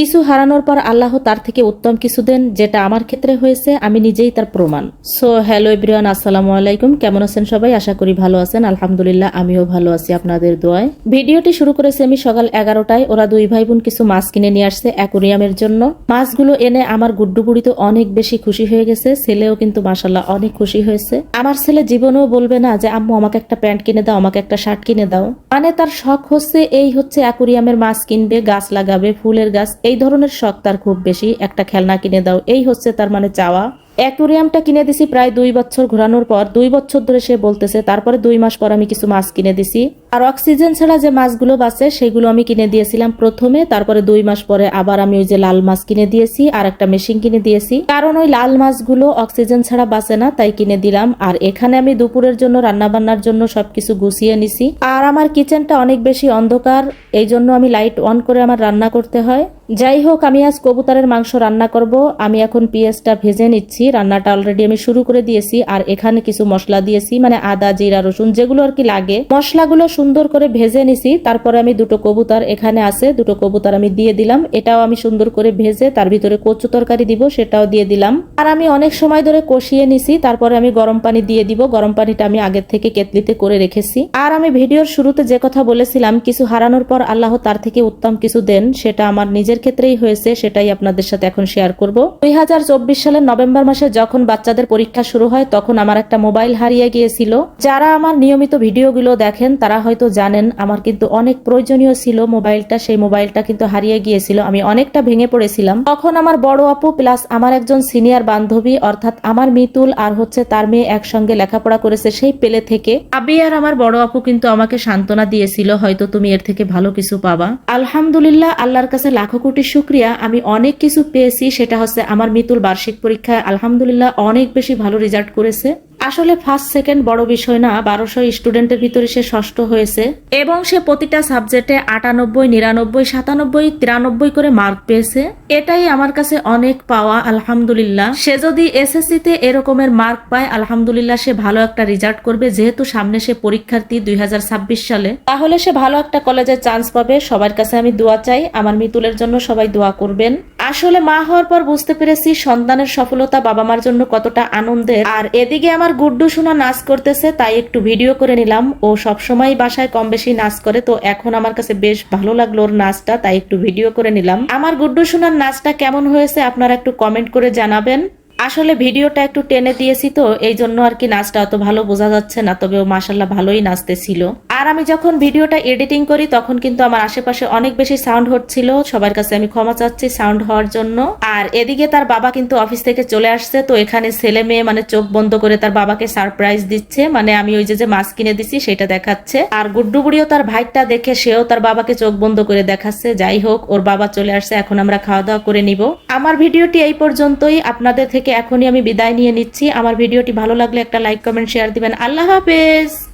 কিছু হারানোর পর আল্লাহ তার থেকে উত্তম কিছু দেন, যেটা আমার ক্ষেত্রে হয়েছে, আমি নিজেই তার প্রমাণ। সো হ্যালো এভরিওয়ান আসসালামু আলাইকুম। কেমন আছেন সবাই? আশা করি ভালো আছেন। আলহামদুলিল্লাহ, আমিও ভালো আছি আপনাদের দোয়ায়। ভিডিওটি শুরু করেছি আমি সকাল এগারোটায়। ওরা দুই ভাই বোন কিছু মাছ কিনে নিয়ে আসছে অ্যাকোরিয়ামের জন্য। মাছগুলো এনে আমার গুড্ডু বুড়ি তো অনেক বেশি খুশি হয়ে গেছে। ছেলেও কিন্তু মাসাল্লাহ অনেক খুশি হয়েছে। আমার ছেলে জীবনেও বলবে না যে, আম্মু, আমাকে একটা প্যান্ট কিনে দাও, আমাকে একটা শার্ট কিনে দাও। মানে তার শখ হচ্ছে, এই হচ্ছে অ্যাকোরিয়ামের মাছ কিনবে, গাছ লাগাবে, ফুলের গাছ এই ধরনের শখ তার খুব বেশি। একটা খেলনা কিনে দাও, এই হচ্ছে তার মানে চাওয়া। অ্যাকোরিয়ামটা কিনে দিছি প্রায় দুই বছর ঘোরানোর পর। দুই বছর ধরে সে বলতেছে, তারপরে দুই মাস পর আমি কিছু মাছ কিনে দিছি। আর অক্সিজেন ছাড়া যে মাছগুলো বাঁচে, সেগুলো আমি কিনে দিয়েছিলাম প্রথমে। তারপরে দুই মাস পরে আবার আমি ওই যে লাল মাছ কিনে দিয়েছি আর একটা মেশিন কিনে দিয়েছি। কারণ ওই লাল মাছগুলো অক্সিজেন ছাড়া বাঁচে না, তাই কিনে দিলাম। আর এখানে আমি দুপুরের জন্য রান্না বান্নার জন্য সবকিছু গুছিয়ে নিছি। আর আমার কিচেনটা অনেক বেশি অন্ধকার, এই জন্য আমি লাইট অন করে আমার রান্না করতে হয়। যাই হোক, আমি আজ কবুতরের মাংস রান্না করব। আমি এখন পেঁয়াজটা ভেজে নিচ্ছি। রান্নাটা অলরেডি আমি শুরু করে দিয়েছি, আর এখানে কিছু মশলা দিয়েছি মানে আদা, জিরা, রসুন, যেগুলো আর কি লাগে। মশলাগুলো সুন্দর করে ভেজে নিছি, তারপরে আমি দুটো কবুতর এখানে আছে, দুটো কবুতর আমি দিয়ে দিলাম। এটাও আমি সুন্দর করে ভেজে তার ভিতরে কচু তরকারি দিব, সেটাও দিয়ে দিলাম। আর আমি অনেক সময় ধরে কষিয়ে নিছি, তারপরে আমি গরম পানি দিয়ে দিব, গরম পানিটা আমি আগের থেকে কেতলিতে করে রেখেছি। আর আমি ভিডিওর শুরুতে যে কথা বলেছিলাম, কিছু হারানোর পর আল্লাহ তার থেকে উত্তম কিছু দেন, সেটা আমার নিজের ক্ষেত্রেই হয়েছে, সেটাই আপনাদের সাথে এখন শেয়ার করব। দুই হাজার চব্বিশ সালের নভেম্বর মাসে যখন বাচ্চাদের পরীক্ষা শুরু হয়, তখন আমার একটা মোবাইল হারিয়ে গিয়েছিল। যারা আমার নিয়মিত ভিডিওগুলো দেখেন, তারা হয়তো জানেন, আমার কিন্তু অনেক প্রয়োজনীয় ছিল মোবাইলটা। সেই মোবাইলটা কিন্তু হারিয়ে গিয়েছিল। আমি অনেকটা ভেঙে পড়েছিলাম। তখন আমার বড় আপু প্লাস আমার একজন সিনিয়র বান্ধবী, অর্থাৎ আমার মিতুল আর হচ্ছে তার মেয়ে একসঙ্গে লেখাপড়া করেছে সেই পেলে থেকে। আবি আর আমার বড় আপু কিন্তু আমাকে সান্ত্বনা দিয়েছিল, হয়তো তুমি এর থেকে ভালো কিছু পাবা। আলহামদুলিল্লাহ, আল্লাহর কাছে লাখো কোটি শুক্রিয়া। আমি অনেক কিছু পেয়েছি, সেটা হচ্ছে আমার মিতুল বার্ষিক পরীক্ষায় আলহামদুলিল্লাহ, অনেক বেশি ভালো রেজাল্ট করেছে। আসলে ফার্স্ট সেকেন্ড বড় বিষয় না, বারোশো স্টুডেন্টের ভিতরে সে ষষ্ঠ হয়েছে। এবং সে প্রতিটা সাবজেক্টে আটানব্বই, নিরানব্বই, সাতানব্বই, তিরানব্বই করে মার্ক পেয়েছে। এটাই আমার কাছে অনেক পাওয়া, আলহামদুলিল্লাহ। সে যদি এসএসসি তে এরকমের মার্ক পায়, আলহামদুলিল্লাহ সে ভালো একটা রেজাল্ট করবে। যেহেতু সামনে সে পরীক্ষার্থী দুই হাজার ছাব্বিশ সালে। তাহলে সে ভালো একটা কলেজে চান্স পাবে। সবার কাছে আমি দোয়া চাই। আমার মিতুলের জন্য সবাই দোয়া করবেন। আসলে মা হওয়ার পর বুঝতে পেরেছি সন্তানের সফলতা বাবা মার জন্য কতটা আনন্দের। আর এদিকে আমার গুড্ডু সোনা নাচ করতেছে, তাই একটু ভিডিও করে নিলাম। ও সবসময় বাসায় কম বেশি নাচ করে, তো এখন আমার কাছে বেশ ভালো লাগল ওর নাচটা, তাই একটু ভিডিও করে নিলাম। আমার গুড্ডু সোনার নাচটা কেমন হয়েছে আপনারা একটু কমেন্ট করে জানাবেন। আসলে ভিডিওটা একটু টেনে দিয়েছি তো, এই জন্য আর কি নাচটা অত ভালো বোঝা যাচ্ছে না, তবে ও মাসাল্লাহ ভালোই নাচতেছিল। আর আমি যখন ভিডিওটা এডিটিং করি, তখন কিন্তু আমার আশেপাশে অনেক বেশি সাউন্ড হচ্ছিল। সবার কাছে আমি ক্ষমা চাচ্ছি সাউন্ড হওয়ার জন্য। আর এদিকে তার বাবা কিন্তু অফিস থেকে চলে আসছে, তো এখানে ছেলে মেয়ে মানে চোখ বন্ধ করে তার বাবাকে সারপ্রাইজ দিচ্ছে। মানে আমি ওই যে যে মাছ কিনে দিছি, সেটা দেখাচ্ছে। আর গুড্ডু বুড়িও তার ভাইটা দেখে সেও তার বাবাকে চোখ বন্ধ করে দেখাচ্ছে। যাই হোক, ওর বাবা চলে আসছে, এখন আমরা খাওয়া দাওয়া করে নিব। আমার ভিডিওটি এই পর্যন্তই। আপনাদের থেকে এখনই আমি বিদায় নিয়ে নিচ্ছি। আমার ভিডিওটি ভালো লাগলে একটা লাইক কমেন্ট শেয়ার দিবেন। আল্লাহ হাফেজ!